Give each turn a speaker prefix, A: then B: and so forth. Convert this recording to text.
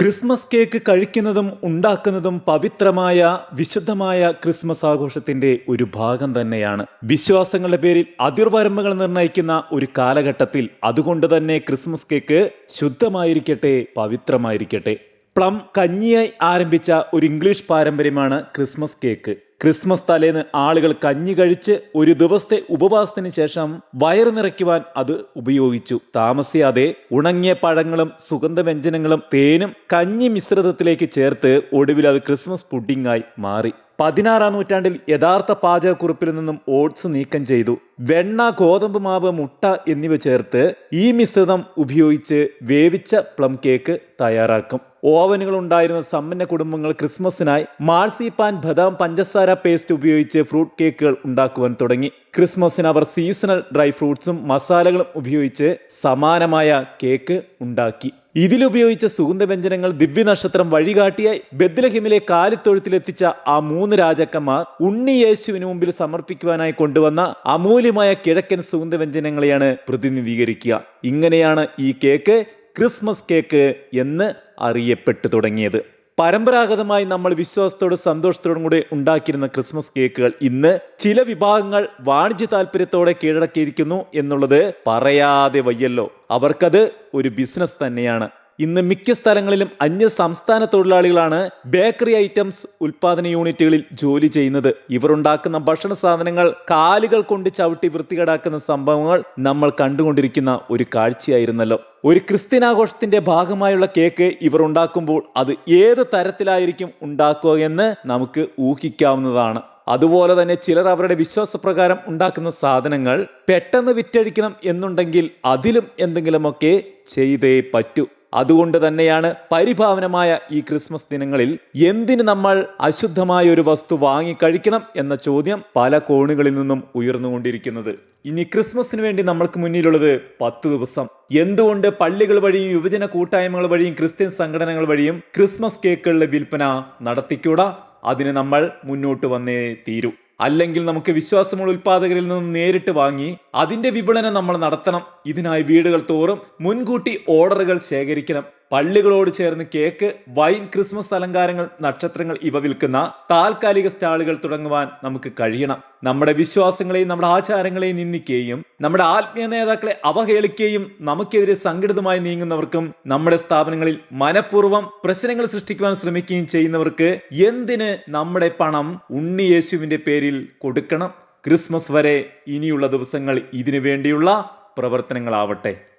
A: Christmas cake കഴിക്കുന്നതും ഉണ്ടാക്കുന്നതും പവിത്രമായ വിശുദ്ധമായ ക്രിസ്മസ് ആഘോഷത്തിന്റെ ഒരു ഭാഗം തന്നെയാണ്. വിശ്വാസങ്ങളുടെ പേരിൽ അതിർവരമ്പുകൾ നിർണയിക്കുന്ന ഒരു കാലഘട്ടത്തിൽ അതുകൊണ്ട് തന്നെ ക്രിസ്മസ് കേക്ക് ശുദ്ധമായിരിക്കട്ടെ പവിത്രമായിരിക്കട്ടെ. പ്ലം കഞ്ഞിയായി ആരംഭിച്ച ഒരു ഇംഗ്ലീഷ് പാരമ്പര്യമാണ് ക്രിസ്മസ് കേക്ക്. ക്രിസ്മസ് തലേന്ന് ആളുകൾ കഞ്ഞി കഴിച്ച് ഒരു ദിവസത്തെ ഉപവാസത്തിന് ശേഷം വയറ് നിറയ്ക്കുവാൻ അത് ഉപയോഗിച്ചു. താമസിയാതെ ഉണങ്ങിയ പഴങ്ങളും സുഗന്ധവ്യഞ്ജനങ്ങളും തേനും കഞ്ഞി മിശ്രിതത്തിലേക്ക് ചേർത്ത് ഒടുവിൽ അത് ക്രിസ്മസ് പുഡിംഗായി മാറി. പതിനാറാം നൂറ്റാണ്ടിൽ യഥാർത്ഥ പാചകക്കുറിപ്പിൽ നിന്നും ഓട്സ് നീക്കം ചെയ്തു. വെണ്ണ ഗോതമ്പ് മാവ് മുട്ട എന്നിവ ചേർത്ത് ഈ മിശ്രിതം ഉപയോഗിച്ച് വേവിച്ച പ്ലം കേക്ക് തയ്യാറാക്കും. ഓവനുകൾ ഉണ്ടായിരുന്ന സമ്പന്ന കുടുംബങ്ങൾ ക്രിസ്മസിനായി മാൾസിപ്പാൻ ബദാം പഞ്ചസാര പേസ്റ്റ് ഉപയോഗിച്ച് ഫ്രൂട്ട് കേക്കുകൾ ഉണ്ടാക്കുവാൻ തുടങ്ങി. ക്രിസ്മസിന് അവർ സീസണൽ ഡ്രൈ ഫ്രൂട്ട്സും മസാലകളും ഉപയോഗിച്ച് സമാനമായ കേക്ക് ഉണ്ടാക്കി. ഇതിലുപയോഗിച്ച സുഗന്ധവ്യഞ്ജനങ്ങൾ ദിവ്യനക്ഷത്രം വഴികാട്ടിയായി ബദ്ലഹിമിലെ കാലിത്തൊഴുത്തിലെത്തിച്ച ആ മൂന്ന് രാജാക്കന്മാർ ഉണ്ണി യേശുവിന് മുമ്പിൽ സമർപ്പിക്കുവാനായി കൊണ്ടുവന്ന അമൂല്യമായ കിഴക്കൻ സുഗന്ധവ്യഞ്ജനങ്ങളെയാണ് പ്രതിനിധീകരിക്കുക. ഇങ്ങനെയാണ് ഈ കേക്ക് ക്രിസ്മസ് കേക്ക് എന്ന് അറിയപ്പെട്ടു തുടങ്ങിയത്. പരമ്പരാഗതമായി നമ്മൾ വിശ്വാസത്തോടും സന്തോഷത്തോടും കൂടി ഉണ്ടാക്കിയിരുന്ന ക്രിസ്മസ് കേക്കുകൾ ഇന്ന് ചില വിഭാഗങ്ങൾ വാണിജ്യ താല്പര്യത്തോടെ കീഴടക്കിയിരിക്കുന്നു എന്നുള്ളത് പറയാതെ വയ്യല്ലോ. അവർക്കത് ഒരു ബിസിനസ് തന്നെയാണ്. ഇന്ന് മിക്ക സ്ഥലങ്ങളിലും അന്യ സംസ്ഥാന തൊഴിലാളികളാണ് ബേക്കറി ഐറ്റംസ് ഉൽപാദന യൂണിറ്റുകളിൽ ജോലി ചെയ്യുന്നത്. ഇവർ ഉണ്ടാക്കുന്ന ഭക്ഷണ സാധനങ്ങൾ കാലുകൾ കൊണ്ട് ചവിട്ടി വൃത്തികേടാക്കുന്ന സംഭവങ്ങൾ നമ്മൾ കണ്ടുകൊണ്ടിരിക്കുന്ന ഒരു കാഴ്ചയായിരുന്നല്ലോ. ഒരു ക്രിസ്ത്യൻ ആഘോഷത്തിന്റെ ഭാഗമായുള്ള കേക്ക് ഇവർ ഉണ്ടാക്കുമ്പോൾ അത് ഏത് തരത്തിലായിരിക്കും ഉണ്ടാക്കുക എന്ന് നമുക്ക് ഊഹിക്കാവുന്നതാണ്. അതുപോലെ തന്നെ ചിലർ അവരുടെ വിശ്വാസപ്രകാരം ഉണ്ടാക്കുന്ന സാധനങ്ങൾ പെട്ടെന്ന് വിറ്റഴിക്കണം എന്നുണ്ടെങ്കിൽ അതിലും എന്തെങ്കിലുമൊക്കെ ചെയ്തേ പറ്റൂ. അതുകൊണ്ട് തന്നെയാണ് പരിഭാവനമായ ഈ ക്രിസ്മസ് ദിനങ്ങളിൽ എന്തിന് നമ്മൾ അശുദ്ധമായ ഒരു വസ്തു വാങ്ങിക്കഴിക്കണം എന്ന ചോദ്യം പല കോണുകളിൽ നിന്നും ഉയർന്നുകൊണ്ടിരിക്കുന്നത്. ഇനി ക്രിസ്മസിന് വേണ്ടി നമ്മൾക്ക് മുന്നിലുള്ളത് പത്ത് ദിവസം. എന്തുകൊണ്ട് പള്ളികൾ വഴിയും യുവജന കൂട്ടായ്മകൾ വഴിയും ക്രിസ്ത്യൻ സംഘടനകൾ വഴിയും ക്രിസ്മസ് കേക്കുകളുടെ വിൽപ്പന നടത്തിക്കൂടാ? അതിന് നമ്മൾ മുന്നോട്ട് വന്നേ തീരൂ. അല്ലെങ്കിൽ നമുക്ക് വിശ്വാസമുള്ള ഉൽപാദകരിൽ നിന്ന് നേരിട്ട് വാങ്ങി അതിന്റെ വിപണനം നമ്മൾ നടത്തണം. ഇതിനായി വീടുകൾ തോറും മുൻകൂട്ടി ഓർഡറുകൾ ശേഖരിക്കണം. പള്ളികളോട് ചേർന്ന് കേക്ക് വൈൻ ക്രിസ്മസ് അലങ്കാരങ്ങൾ നക്ഷത്രങ്ങൾ ഇവ വിൽക്കുന്ന താൽക്കാലിക സ്റ്റാളുകൾ തുടങ്ങുവാൻ നമുക്ക് കഴിയണം. നമ്മുടെ വിശ്വാസങ്ങളെയും നമ്മുടെ ആചാരങ്ങളെയും നിന്ദിക്കുകയും നമ്മുടെ ആത്മീയ നേതാക്കളെ അവഹേളിക്കുകയും നമുക്കെതിരെ സംഘടിതമായി നീങ്ങുന്നവർക്കും നമ്മുടെ സ്ഥാപനങ്ങളിൽ മനഃപൂർവം പ്രശ്നങ്ങൾ സൃഷ്ടിക്കുവാൻ ശ്രമിക്കുകയും ചെയ്യുന്നവർക്ക് എന്തിന് നമ്മുടെ പണം ഉണ്ണി യേശുവിന്റെ പേരിൽ കൊടുക്കണം? ക്രിസ്മസ് വരെ ഇനിയുള്ള ദിവസങ്ങൾ ഇതിനു വേണ്ടിയുള്ള പ്രവർത്തനങ്ങളാവട്ടെ.